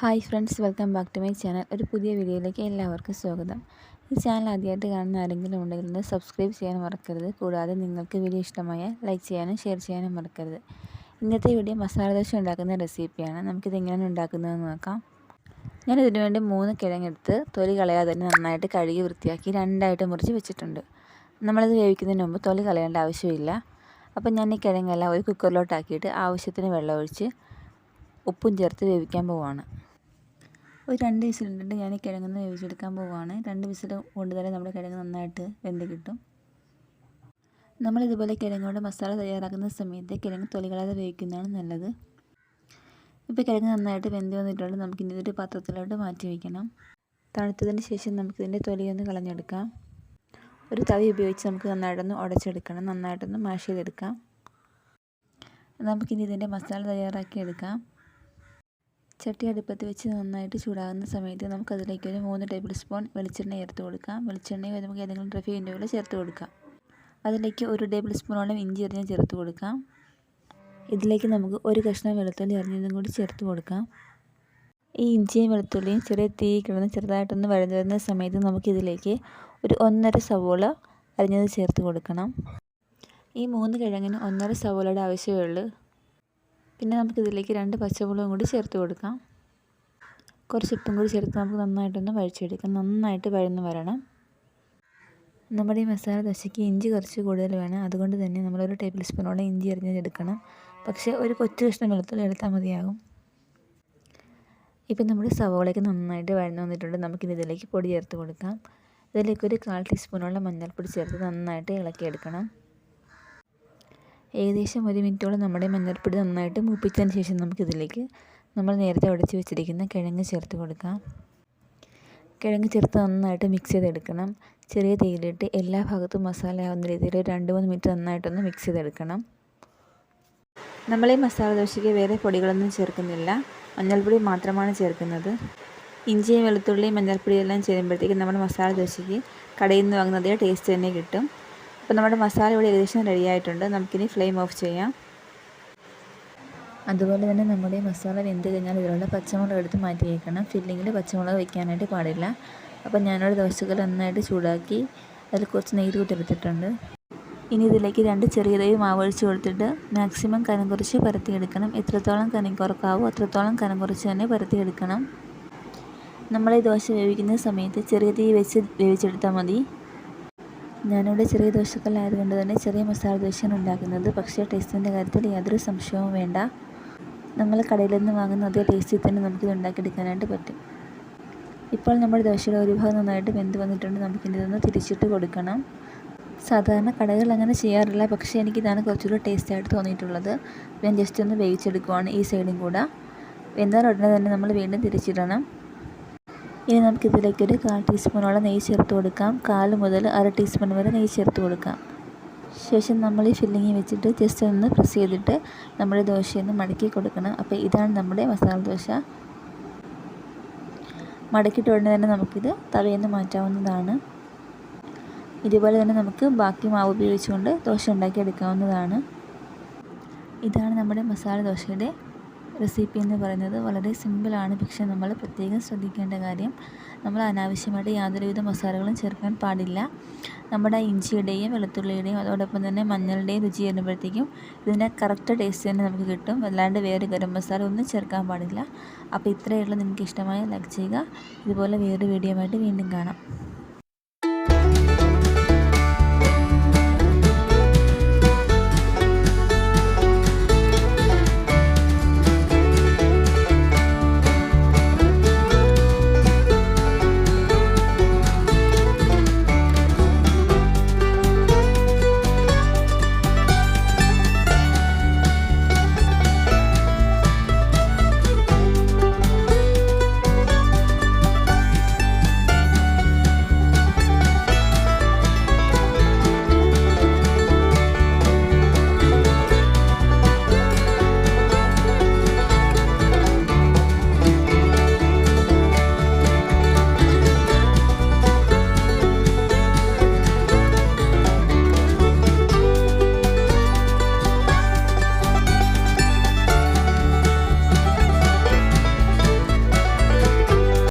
Hi friends welcome back to my channel. ഒരു പുതിയ വീഡിയോയിലേക്ക് എല്ലാവർക്കും സ്വാഗതം. ഈ ചാനൽ ആദ്യമായിട്ട് കാണുന്ന ആരെങ്കിലും ഉണ്ടെങ്കിൽ സബ്സ്ക്രൈബ് ചെയ്യാൻ മറക്കരുത്. കൂടാതെ നിങ്ങൾക്ക് വീഡിയോ ഇഷ്ടമായ ലൈക്ക് ചെയ്യാനും ഷെയർ ചെയ്യാനും മറക്കരുത്. ഇന്നത്തെ വീഡിയോ മസാല ദോശ ഉണ്ടാക്കുന്ന റെസിപ്പിയാണ്. നമുക്കിത് എങ്ങനെയാണ് ഉണ്ടാക്കുന്നതെന്ന് നോക്കാം. ഞാൻ ഇതിനു വേണ്ടി മൂന്ന് കിഴങ്ങെടുത്ത് തൊലി കളയാതെ തന്നെ നന്നായിട്ട് കഴുകി വൃത്തിയാക്കി രണ്ടായിട്ട് മുറിച്ച് വെച്ചിട്ടുണ്ട്. നമ്മളിത് വേവിക്കുന്നതിന് മുമ്പ് തൊലി കളയേണ്ട ആവശ്യമില്ല. അപ്പം ഞാൻ ഈ കിഴങ്ങെല്ലാം ഒരു കുക്കറിലോട്ടാക്കിയിട്ട് ആവശ്യത്തിന് വെള്ളം ഒഴിച്ച് ഉപ്പും ചേർത്ത് വേവിക്കാൻ പോവുകയാണ് ഒരു രണ്ട് വിസിലിട്ടിട്ട് ഞാൻ ഈ കിഴങ്ങ് വേവിച്ചെടുക്കാൻ പോവുകയാണ് രണ്ട് വിസിൽ കൊണ്ട് തന്നെ നമ്മുടെ കിഴങ്ങ് നന്നായിട്ട് വെന്ത് കിട്ടും. നമ്മളിതുപോലെ കിഴങ്ങോട് മസാല തയ്യാറാക്കുന്ന സമയത്ത് കിഴങ്ങ് തൊലികളാതെ വേവിക്കുന്നതാണ് നല്ലത്. ഇപ്പോൾ കിഴങ്ങ് നന്നായിട്ട് വെന്ത് വന്നിട്ടുണ്ട്. നമുക്കിനി ഇതൊരു പാത്രത്തിലോട്ട് മാറ്റി വയ്ക്കണം തണുത്തതിന് ശേഷം നമുക്കിതിന്റെ തൊലിയൊന്ന് കളഞ്ഞെടുക്കാം. ഒരു തവി ഉപയോഗിച്ച് നമുക്ക് നന്നായിട്ടൊന്ന് ഉടച്ചെടുക്കണം. നന്നായിട്ടൊന്ന് മാഷ് ചെയ്തെടുക്കാം. നമുക്കിനി ഇതിന്റെ മസാല തയ്യാറാക്കി എടുക്കാം ചട്ടി അടുപ്പത്ത് വെച്ച് നന്നായിട്ട് ചൂടാകുന്ന സമയത്ത് നമുക്കതിലേക്ക് ഒരു മൂന്ന് ടേബിൾ സ്പൂൺ വെളിച്ചെണ്ണ ചേർത്ത് കൊടുക്കാം. വെളിച്ചെണ്ണ നമുക്ക് ഏതെങ്കിലും റിഫൈൻഡ് ഇന്റർവ്യൂവിൽ ചേർത്ത് കൊടുക്കാം. അതിലേക്ക് ഒരു ടേബിൾ സ്പൂണോളം ഇഞ്ചി എറിഞ്ഞ് ചേർത്ത് കൊടുക്കാം. ഇതിലേക്ക് നമുക്ക് ഒരു കഷ്ണം വെളുത്തുള്ളി എറിഞ്ഞതും കൂടി ചേർത്ത് കൊടുക്കാം. ഈ ഇഞ്ചിയും വെളുത്തുള്ളിയും ചെറിയ തീ കിടന്ന് ചെറുതായിട്ടൊന്ന് വഴന്നു വരുന്ന സമയത്ത് നമുക്കിതിലേക്ക് ഒരു ഒന്നര സവോള അരിഞ്ഞത് ചേർത്ത് കൊടുക്കണം. ഈ മൂന്ന് കിഴങ്ങിന് ഒന്നര സവോളയുടെ ആവശ്യമേ ഉള്ളൂ. പിന്നെ നമുക്കിതിലേക്ക് രണ്ട് പച്ചമുളകും കൂടി ചേർത്ത് കൊടുക്കാം. കുറച്ച് ഉപ്പും കൂടി ചേർത്ത് നമുക്ക് നന്നായിട്ടൊന്ന് വഴിച്ചെടുക്കാം നന്നായിട്ട് വഴന്ന് വരണം. നമ്മുടെ ഈ മസാല ദശയ്ക്ക് ഇഞ്ചി കുറച്ച് കൂടുതൽ വേണം. അതുകൊണ്ട് തന്നെ നമ്മളൊരു ടേബിൾ സ്പൂണോടെ ഇഞ്ചി എറിഞ്ഞെടുക്കണം പക്ഷേ ഒരു കൊച്ചു കഷ്ണം വെളുത്തുള്ളി എടുത്താൽ മതിയാകും. ഇപ്പം നമ്മുടെ സവോളയ്ക്ക് നന്നായിട്ട് വഴന്ന് വന്നിട്ടുണ്ട്. നമുക്കിനി ഇതിലേക്ക് പൊടി ചേർത്ത് കൊടുക്കാം. ഇതിലേക്ക് ഒരു കാൽ ടീസ്പൂണോളം മഞ്ഞൾപ്പൊടി ചേർത്ത് നന്നായിട്ട് ഇളക്കിയെടുക്കണം. ഏകദേശം ഒരു മിനിറ്റോളം നമ്മുടെ മഞ്ഞൾപ്പൊടി നന്നായിട്ട് മൂപ്പിച്ചതിന് ശേഷം നമുക്കിതിലേക്ക് നമ്മൾ നേരത്തെ ഉടച്ച് വെച്ചിരിക്കുന്ന കിഴങ്ങ് ചേർത്ത് കൊടുക്കാം. കിഴങ്ങ് ചേർത്ത് നന്നായിട്ട് മിക്സ് ചെയ്തെടുക്കണം. ചെറിയ തീയിലിട്ട് എല്ലാ ഭാഗത്തും മസാല ആവുന്ന രീതിയിൽ രണ്ട് മൂന്ന് മിനിറ്റ് നന്നായിട്ടൊന്ന് മിക്സ് ചെയ്തെടുക്കണം. നമ്മൾ ഈ മസാല ദോശയ്ക്ക് വേറെ പൊടികളൊന്നും ചേർക്കുന്നില്ല. മഞ്ഞൾപ്പൊടി മാത്രമാണ് ചേർക്കുന്നത്. ഇഞ്ചിയും വെളുത്തുള്ളിയും മഞ്ഞൾപ്പൊടിയെല്ലാം ചേരുമ്പോഴത്തേക്കും നമ്മുടെ മസാല ദോശയ്ക്ക് കടയിൽ നിന്ന് വാങ്ങുന്നതേ ടേസ്റ്റ് തന്നെ കിട്ടും. അപ്പോൾ നമ്മുടെ മസാല ഇവിടെ ഏകദേശം റെഡി ആയിട്ടുണ്ട്. നമുക്കിനി ഫ്ലെയിം ഓഫ് ചെയ്യാം. അതുപോലെ തന്നെ നമ്മുടെ മസാല വെന്ത് കഴിഞ്ഞാൽ ഇതിലുള്ള പച്ചമുളക് എടുത്ത് മാറ്റി വയ്ക്കണം ഫില്ലിങ്ങിൽ പച്ചമുളക് വയ്ക്കാനായിട്ട് പാടില്ല. അപ്പോൾ ഞാനൊരു ദോശകൾ നന്നായിട്ട് ചൂടാക്കി അതിൽ കുറച്ച് നെയ്ത് കൂട്ടിയെടുത്തിട്ടുണ്ട് ഇനി ഇതിലേക്ക് രണ്ട് ചെറിയ മാവ് ഒഴിച്ച് കൊടുത്തിട്ട് മാക്സിമം കനം കുറച്ച് പരത്തിയെടുക്കണം എത്രത്തോളം കനം കുറക്കാവോ അത്രത്തോളം കനം കുറച്ച് തന്നെ പരത്തിയെടുക്കണം നമ്മൾ ഈ ദോശ വേവിക്കുന്ന സമയത്ത് ചെറിയ തീ വെച്ച് വേവിച്ചെടുത്താൽ മതി. ഞാനിവിടെ ചെറിയ ദോശക്കല്ലായതുകൊണ്ട് തന്നെ ചെറിയ മസാല ദോശയാണ് ഉണ്ടാക്കുന്നത്. പക്ഷേ ടേസ്റ്റിന്റെ കാര്യത്തിൽ യാതൊരു സംശയവും വേണ്ട. നമ്മൾ കടയിൽ നിന്ന് വാങ്ങുന്ന അതേ ടേസ്റ്റിൽ തന്നെ നമുക്കിത് ഉണ്ടാക്കിയെടുക്കാനായിട്ട് പറ്റും. ഇപ്പോൾ നമ്മുടെ ദോശയുടെ ഒരു ഭാഗം നന്നായിട്ട് വെന്ത് വന്നിട്ടുണ്ട്. നമുക്കിതൊന്ന് തിരിച്ചിട്ട് കൊടുക്കണം. സാധാരണ കടകൾ അങ്ങനെ ചെയ്യാറില്ല. പക്ഷേ എനിക്കിതാണ് കുറച്ചുകൂടി ടേസ്റ്റായിട്ട് തോന്നിയിട്ടുള്ളത്. ഞാൻ ജസ്റ്റ് ഒന്ന് വേവിച്ചെടുക്കുവാണ് ഈ സൈഡും കൂടെ. വെന്താൽ ഉടനെ തന്നെ നമ്മൾ വീണ്ടും തിരിച്ചിടണം. ഇനി നമുക്കിതിലേക്കൊരു കാൽ ടീസ്പൂണോളം നെയ്യ് ചേർത്ത് കൊടുക്കാം. കാൽ മുതൽ അര ടീസ്പൂൺ വരെ നെയ്യ് ചേർത്ത് കൊടുക്കാം. ശേഷം നമ്മൾ ഈ ഫില്ലിങ് വെച്ചിട്ട് ജസ്റ്റ് ഒന്ന് പ്രസ് ചെയ്തിട്ട് നമ്മുടെ ദോശയൊന്ന് മടക്കി കൊടുക്കണം. അപ്പോൾ ഇതാണ് നമ്മുടെ മസാല ദോശ. മടക്കിയിട്ട് ഉടനെ തന്നെ നമുക്കിത് തവയിൽ മാറ്റാവുന്നതാണ്. ഇതുപോലെ തന്നെ നമുക്ക് ബാക്കി മാവ് ഉപയോഗിച്ചുകൊണ്ട് ദോശ ഉണ്ടാക്കിയെടുക്കാവുന്നതാണ്. ഇതാണ് നമ്മുടെ മസാല ദോശയുടെ റെസിപ്പി എന്ന് പറയുന്നത് വളരെ സിമ്പിളാണ് പക്ഷെ നമ്മൾ പ്രത്യേകം ശ്രദ്ധിക്കേണ്ട കാര്യം നമ്മൾ അനാവശ്യമായിട്ട് യാതൊരുവിധ മസാലകളും ചേർക്കാൻ പാടില്ല. നമ്മുടെ ഇഞ്ചിയുടെയും വെളുത്തുള്ളിയുടെയും അതോടൊപ്പം തന്നെ മഞ്ഞളുടെയും രുചി വരുമ്പോഴത്തേക്കും ഇതിന്റെ കറക്റ്റ് ടേസ്റ്റ് തന്നെ നമുക്ക് കിട്ടും. അല്ലാണ്ട് വേറെ ഗരം മസാല ഒന്നും ചേർക്കാൻ പാടില്ല. അപ്പോൾ ഇത്രയേ ഉള്ളൂ. നിങ്ങൾക്ക് ഇഷ്ടമായ ലൈക്ക് ചെയ്യുക. ഇതുപോലെ വേറൊരു വീഡിയോ ആയിട്ട് വീണ്ടും കാണാം.